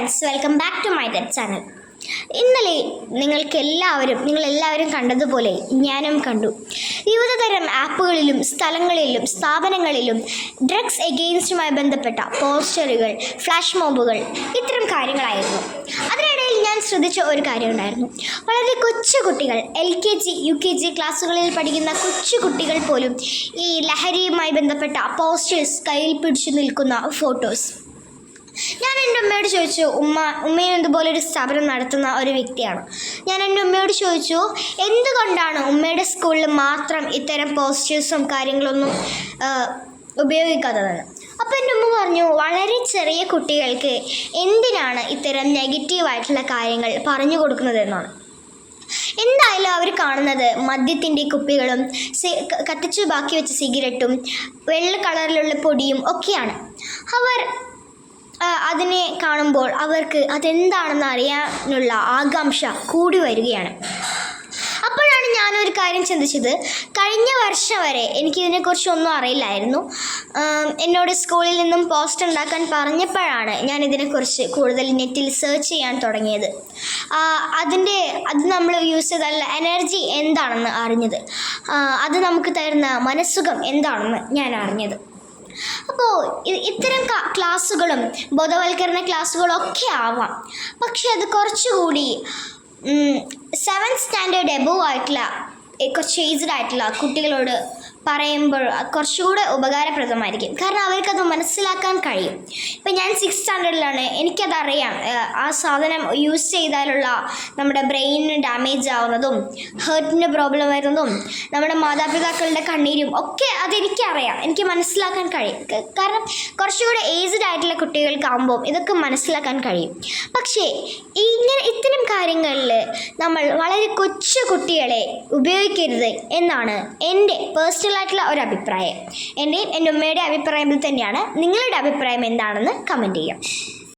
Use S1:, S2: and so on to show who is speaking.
S1: Friends welcome back to my dead channel ഇന്നലെ നിങ്ങൾക്ക് എല്ലാവരും നിങ്ങൾ കണ്ടതുപോലെ ഞാനും കണ്ടു. വിവിധതരം ആപ്പുകളിലും സ്ഥലങ്ങളിലും സ്ഥാപനങ്ങളിലും ഡ്രഗ്സ് എഗെയിൻസ്റ്റുമായി ബന്ധപ്പെട്ട പോസ്റ്ററുകൾ ഫ്ലാഷ് മോബുകൾ ഇത്തരം കാര്യങ്ങളായിരുന്നു. അതിനിടയിൽ ഞാൻ ശ്രദ്ധിച്ച ഒരു കാര്യമുണ്ടായിരുന്നു. വളരെ കൊച്ചു കുട്ടികൾ L K G U K G ക്ലാസ്സുകളിൽ പഠിക്കുന്ന കൊച്ചു കുട്ടികൾ പോലും ഈ ലഹരിയുമായി ബന്ധപ്പെട്ട പോസ്റ്റേഴ്സ് കയ്യിൽ പിടിച്ചു നിൽക്കുന്ന ഫോട്ടോസ് ഞാൻ എന്റെ ഉമ്മയോട് ചോദിച്ചു ഉമ്മ ഉമ്മയും ഇതുപോലെ ഒരു സ്ഥാപനം നടത്തുന്ന ഒരു വ്യക്തിയാണ്? ഞാൻ എന്റെ ഉമ്മയോട് ചോദിച്ചു എന്തുകൊണ്ടാണ് ഉമ്മയുടെ സ്കൂളിൽ മാത്രം ഇത്തരം പോസ്റ്റേഴ്സും കാര്യങ്ങളൊന്നും ഉപയോഗിക്കാത്തതെന്ന് അപ്പോൾ എന്റെ ഉമ്മ പറഞ്ഞു വളരെ ചെറിയ കുട്ടികൾക്ക് എന്തിനാണ് ഇത്തരം നെഗറ്റീവായിട്ടുള്ള കാര്യങ്ങൾ പറഞ്ഞു കൊടുക്കുന്നതെന്നാണ് എന്തായാലും അവർ കാണുന്നത് മദ്യത്തിന്റെ കുപ്പികളും കത്തിച്ചു ബാക്കി വെച്ച സിഗരറ്റും വെള്ള കളറിലുള്ള പൊടിയും ഒക്കെയാണ്. അവർ കാണുമ്പോൾ അവർക്ക് അതെന്താണെന്ന് അറിയാനുള്ള ആകാംക്ഷ കൂടി വരികയാണ്. അപ്പോഴാണ് ഞാനൊരു കാര്യം ചിന്തിച്ചത്. കഴിഞ്ഞ വർഷം വരെ എനിക്കിതിനെക്കുറിച്ചൊന്നും അറിയില്ലായിരുന്നു. എന്നോട് സ്കൂളിൽ നിന്നും പോസ്റ്റ് ഉണ്ടാക്കാൻ പറഞ്ഞപ്പോഴാണ് ഞാൻ ഇതിനെക്കുറിച്ച് കൂടുതൽ നെറ്റിൽ സെർച്ച് ചെയ്യാൻ തുടങ്ങിയത്. അതിന്റെ അത് നമ്മൾ യൂസ് ചെയ്തല്ല എനർജി എന്താണെന്ന് അറിഞ്ഞത്. അത് നമുക്ക് തരുന്ന മനസ്സുഖം എന്താണെന്ന് ഞാൻ അറിഞ്ഞത്. അപ്പോൾ ഇത്തരം ക്ലാസ്സുകളും ബോധവൽക്കരണ ക്ലാസ്സുകളും ഒക്കെ ആവാം. പക്ഷെ അത് കുറച്ചുകൂടി സെവൻത് സ്റ്റാൻഡേർഡ് എബോവ് ആയിട്ടുള്ള കുറച്ച് ഏജ്ഡ് ആയിട്ടുള്ള കുട്ടികളോട് പറയുമ്പോൾ കുറച്ചുകൂടെ ഉപകാരപ്രദമായിരിക്കും. കാരണം അവർക്കത് മനസ്സിലാക്കാൻ കഴിയും. ഇപ്പം ഞാൻ സിക്സ് സ്റ്റാൻഡേർഡിലാണ് എനിക്കതറിയാം. ആ സാധനം യൂസ് ചെയ്താലുള്ള നമ്മുടെ ബ്രെയിനിന് ഡാമേജ് ആവുന്നതും ഹേർട്ടിന് പ്രോബ്ലം വരുന്നതും നമ്മുടെ മാതാപിതാക്കളുടെ കണ്ണീരും ഒക്കെ അതെനിക്കറിയാം. എനിക്ക് മനസ്സിലാക്കാൻ കഴിയും. കാരണം കുറച്ചുകൂടെ ഏജ്ഡ് ആയിട്ടുള്ള കുട്ടികൾക്കാകുമ്പോൾ ഇതൊക്കെ മനസ്സിലാക്കാൻ കഴിയും. പക്ഷേ ഇങ്ങനെ നമ്മൾ വളരെ കൊച്ചു കുട്ടികളെ ഉപയോഗിക്കരുത് എന്നാണ് എന്റെ പേഴ്സണൽ ആയിട്ടുള്ള ഒരു അഭിപ്രായം. എന്റെയും എന്റെ ഉമ്മയുടെ അഭിപ്രായം തന്നെയാണ് നിങ്ങളുടെ അഭിപ്രായം എന്താണെന്ന് കമന്റ് ചെയ്യാം.